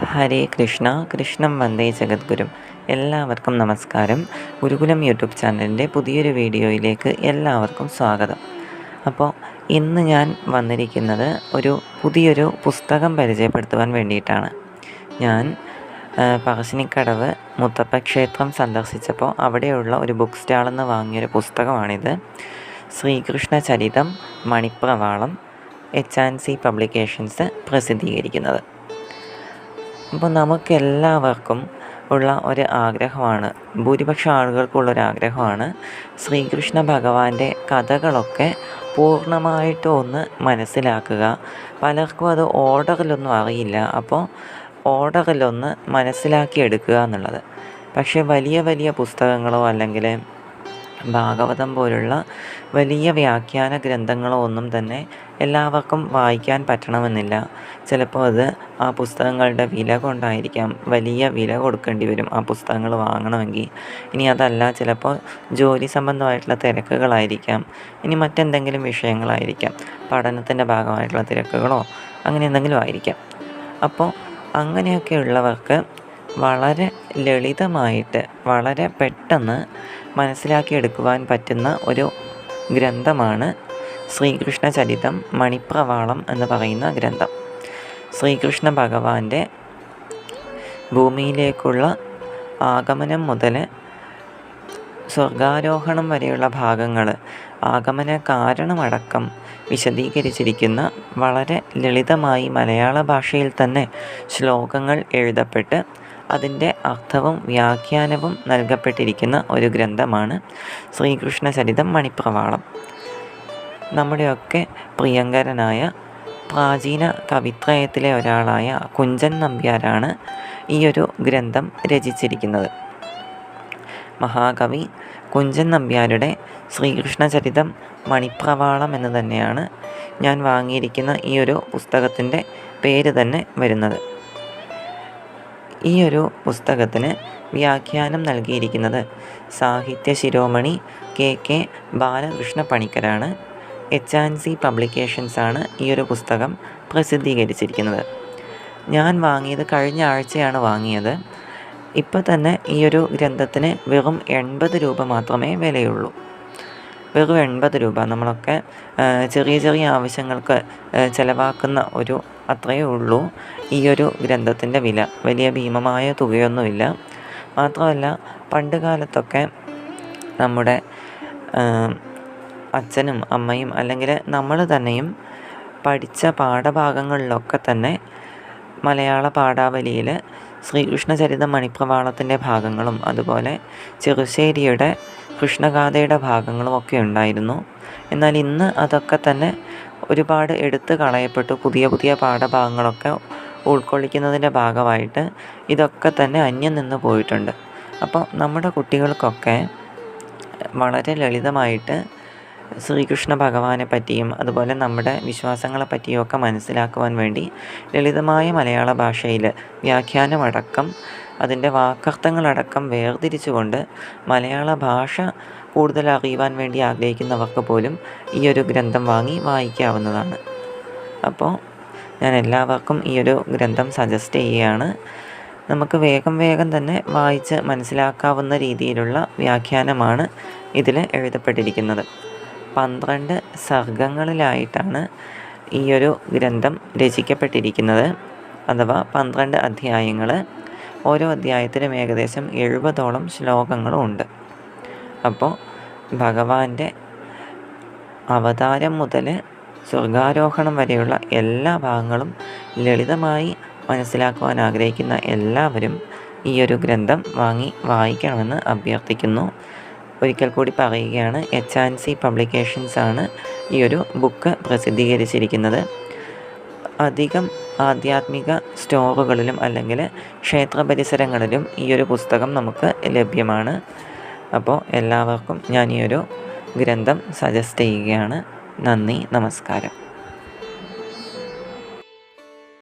ഹരേ കൃഷ്ണ കൃഷ്ണം വന്ദേ ജഗദ്ഗുരും. എല്ലാവർക്കും നമസ്കാരം. ഗുരുകുലം യൂട്യൂബ് ചാനലിന്റെ പുതിയൊരു വീഡിയോയിലേക്ക് എല്ലാവർക്കും സ്വാഗതം. അപ്പോൾ ഇന്ന് ഞാൻ വന്നിരിക്കുന്നത് ഒരു പുതിയൊരു പുസ്തകം പരിചയപ്പെടുത്തുവാൻ വേണ്ടിയിട്ടാണ്. ഞാൻ പറശ്ശിനിക്കടവ് മുത്തപ്പ ക്ഷേത്രം സന്ദർശിച്ചപ്പോൾ അവിടെയുള്ള ഒരു ബുക്ക് സ്റ്റാളിൽ നിന്ന് വാങ്ങിയൊരു പുസ്തകമാണിത്. Sreekrishna Charitham Manipravalam H and C publications പ്രസിദ്ധീകരിക്കുന്നത്. അപ്പോൾ നമുക്കെല്ലാവർക്കും ഉള്ള ഒരു ആഗ്രഹമാണ്. ഭൂരിപക്ഷം ആളുകൾക്കുള്ള ഒരു ആഗ്രഹമാണ്. ശ്രീകൃഷ്ണ ഭഗവാന്റെ കഥകളൊക്കെ പൂർണമായിട്ടും ഒന്ന് മനസ്സിലാക്കുക. പലർക്കും അത് ഓർഡറിലൊന്നും അറിയില്ല. അപ്പോൾ ഓർഡറിലൊന്ന് മനസ്സിലാക്കി എടുക്കുക എന്നുള്ളത്. പക്ഷേ വലിയ വലിയ പുസ്തകങ്ങളോ അല്ലെങ്കിൽ ഭാഗവതം പോലുള്ള വലിയ വ്യാഖ്യാന ഗ്രന്ഥങ്ങളോ ഒന്നും തന്നെ എല്ലാവർക്കും വായിക്കാൻ പറ്റണമെന്നില്ല. ചിലപ്പോൾ അത് ആ പുസ്തകങ്ങളുടെ വില കൊണ്ടായിരിക്കാം. വലിയ വില കൊടുക്കേണ്ടി വരും ആ പുസ്തകങ്ങൾ വാങ്ങണമെങ്കിൽ. ഇനി അതല്ല ചിലപ്പോൾ ജോലി സംബന്ധമായിട്ടുള്ള തിരക്കുകളായിരിക്കാം. ഇനി മറ്റെന്തെങ്കിലും വിഷയങ്ങളായിരിക്കാം. പഠനത്തിന്റെ ഭാഗമായിട്ടുള്ള തിരക്കുകളോ അങ്ങനെ എന്തെങ്കിലും ആയിരിക്കാം. അപ്പോൾ അങ്ങനെയൊക്കെയുള്ളവർക്ക് വളരെ ലളിതമായിട്ട് വളരെ പെട്ടെന്ന് മനസ്സിലാക്കിയെടുക്കുവാൻ പറ്റുന്ന ഒരു ഗ്രന്ഥമാണ് ശ്രീകൃഷ്ണ ചരിതം മണിപ്രവാളം എന്ന് പറയുന്ന ഗ്രന്ഥം. ശ്രീകൃഷ്ണ ഭഗവാന്റെ ഭൂമിയിലേക്കുള്ള ആഗമനം മുതൽ സ്വർഗാരോഹണം വരെയുള്ള ഭാഗങ്ങൾ ആഗമന കാരണമടക്കം വിശദീകരിച്ചിരിക്കുന്ന വളരെ ലളിതമായി മലയാള ഭാഷയിൽ തന്നെ ശ്ലോകങ്ങൾ എഴുതപ്പെട്ട് അതിന്റെ അർത്ഥവും വ്യാഖ്യാനവും നൽകപ്പെട്ടിരിക്കുന്ന ഒരു ഗ്രന്ഥമാണ് ശ്രീകൃഷ്ണ ചരിതം മണിപ്രവാളം. നമ്മുടെയൊക്കെ പ്രിയങ്കരനായ പ്രാചീന കവിത്രയത്തിലെ ഒരാളായ കുഞ്ചൻ നമ്പ്യാരാണ് ഈ ഒരു ഗ്രന്ഥം രചിച്ചിരിക്കുന്നത്. മഹാകവി കുഞ്ചൻ നമ്പ്യാരുടെ ശ്രീകൃഷ്ണ ചരിതം മണിപ്രവാളം എന്ന് തന്നെയാണ് ഞാൻ വാങ്ങിയിരിക്കുന്ന ഈ ഒരു പുസ്തകത്തിന്റെ പേര് തന്നെ വരുന്നത്. ഈ ഒരു പുസ്തകത്തിന് വ്യാഖ്യാനം നൽകിയിരിക്കുന്നത് സാഹിത്യ ശിരോമണി കെ കെ ബാലകൃഷ്ണ പണിക്കരാണ് എച്ച് ആൻഡ് സി പബ്ലിക്കേഷൻസാണ് ഈ ഒരു പുസ്തകം പ്രസിദ്ധീകരിച്ചിരിക്കുന്നത്. ഞാൻ വാങ്ങിയത് കഴിഞ്ഞ ആഴ്ചയാണ് വാങ്ങിയത്. ഇപ്പോൾ തന്നെ ഈ ഒരു ഗ്രന്ഥത്തിന് വെറും എൺപത് രൂപ മാത്രമേ വിലയുള്ളൂ. വെറും എൺപത് രൂപ നമ്മളൊക്കെ ചെറിയ ചെറിയ ആവശ്യങ്ങൾക്ക് ചിലവാക്കുന്ന ഒരു അത്രയേ ഉള്ളൂ. ഈ ഒരു ഗ്രന്ഥത്തിന്റെ വില വലിയ ഭീമമായ തുകയൊന്നുമില്ല. മാത്രമല്ല പണ്ട് കാലത്തൊക്കെ നമ്മുടെ അച്ഛനും അമ്മയും അല്ലെങ്കിൽ നമ്മൾ തന്നെയും പഠിച്ച പാഠഭാഗങ്ങളിലൊക്കെ തന്നെ മലയാള പാഠാവലിയിൽ ശ്രീകൃഷ്ണചരിതം മണിപ്രവാളത്തിന്റെ ഭാഗങ്ങളും അതുപോലെ ചെറുശ്ശേരിയുടെ കൃഷ്ണഗാഥയുടെ ഭാഗങ്ങളും ഒക്കെ ഉണ്ടായിരുന്നു. എന്നാൽ ഇന്ന് അതൊക്കെ തന്നെ ഒരുപാട് എടുത്ത് കളയപ്പെട്ടു. പുതിയ പുതിയ പാഠഭാഗങ്ങളൊക്കെ ഉൾക്കൊള്ളിക്കുന്നതിന്റെ ഭാഗമായിട്ട് ഇതൊക്കെ തന്നെ അന്യം നിന്ന് പോയിട്ടുണ്ട്. അപ്പോൾ നമ്മുടെ കുട്ടികൾക്കൊക്കെ വളരെ ലളിതമായിട്ട് ശ്രീകൃഷ്ണ ഭഗവാനെ പറ്റിയും അതുപോലെ നമ്മുടെ വിശ്വാസങ്ങളെ പറ്റിയും ഒക്കെ മനസ്സിലാക്കുവാൻ വേണ്ടി ലളിതമായ മലയാള ഭാഷയിൽ വ്യാഖ്യാനമടക്കം അതിന്റെ വാക്കർത്ഥങ്ങളടക്കം വേർതിരിച്ചുകൊണ്ട് മലയാള ഭാഷ കൂടുതൽ അറിയുവാൻ വേണ്ടി ആഗ്രഹിക്കുന്നവർക്ക് പോലും ഈ ഒരു ഗ്രന്ഥം വാങ്ങി വായിക്കാവുന്നതാണ്. അപ്പോൾ ഞാൻ എല്ലാവർക്കും ഈ ഒരു ഗ്രന്ഥം സജസ്റ്റ് ചെയ്യുകയാണ്. നമുക്ക് വേഗം വേഗം തന്നെ വായിച്ച് മനസ്സിലാക്കാവുന്ന രീതിയിലുള്ള വ്യാഖ്യാനമാണ് ഇതിൽ എഴുതപ്പെട്ടിരിക്കുന്നത്. പന്ത്രണ്ട് സർഗങ്ങളിലായിട്ടാണ് ഈ ഒരു ഗ്രന്ഥം രചിക്കപ്പെട്ടിരിക്കുന്നത്. അഥവാ പന്ത്രണ്ട് അധ്യായങ്ങൾ. ഓരോ അധ്യായത്തിലും ഏകദേശം എഴുപതോളം ശ്ലോകങ്ങളും ഉണ്ട് അപ്പോൾ ഭഗവാന്റെ അവതാരം മുതൽ സ്വർഗാരോഹണം വരെയുള്ള എല്ലാ ഭാഗങ്ങളും ലളിതമായി മനസ്സിലാക്കുവാൻ ആഗ്രഹിക്കുന്ന എല്ലാവരും ഈ ഒരു ഗ്രന്ഥം വാങ്ങി വായിക്കണമെന്ന് അഭ്യർത്ഥിക്കുന്നു. ഒരിക്കൽ കൂടി പറയുകയാണ് എച്ച് ആൻഡ് സി പബ്ലിക്കേഷൻസാണ് ഈ ഒരു ബുക്ക് പ്രസിദ്ധീകരിച്ചിരിക്കുന്നത്. അധികം ആധ്യാത്മിക സ്റ്റോറുകളിലും അല്ലെങ്കിൽ ക്ഷേത്ര പരിസരങ്ങളിലും ഈ ഒരു പുസ്തകം നമുക്ക് ലഭ്യമാണ്. അപ്പോൾ എല്ലാവർക്കും ഞാൻ ഈ ഒരു ഗ്രന്ഥം സജസ്റ്റ് ചെയ്യുകയാണ്. നന്ദി നമസ്കാരം.